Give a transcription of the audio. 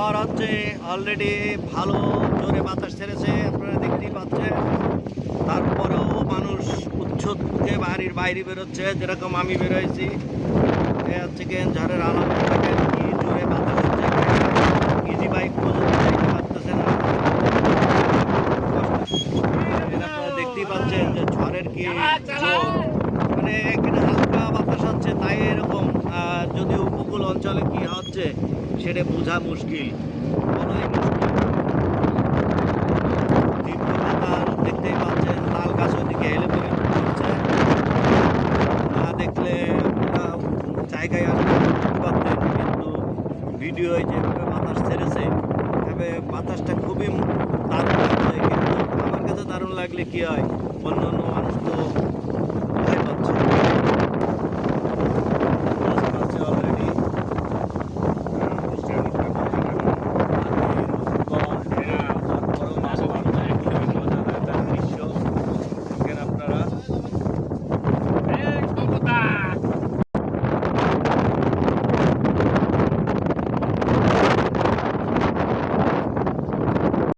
ঝড় হচ্ছে অলরেডি ভালো জোরে বাতাস ছেড়েছে আপনারা দেখতেই পাচ্ছেন। তারপরেও মানুষ উচ্ছ্বসে বাড়ির বাইরে বেরোচ্ছে যেরকম আমি বেরোয়েছি। হচ্ছে কি ঝড়ের দেখেন কি জোরে বাতাস হচ্ছে। ইজি বাইক পর্যন্ত না। আপনারা দেখতেই পাচ্ছেন যে ঝড়ের কি মানে এখানে হালকা বাতাস হচ্ছে তাই সেটা বোঝা মুশকিল। দেখতেই পাচ্ছেন গাছ দেখলে জায়গায় যেভাবে বাতাস ছেড়েছে, এভাবে বাতাসটা খুবই দারুণ লাগলে কি হয়? অন্য অন্য মানুষ তো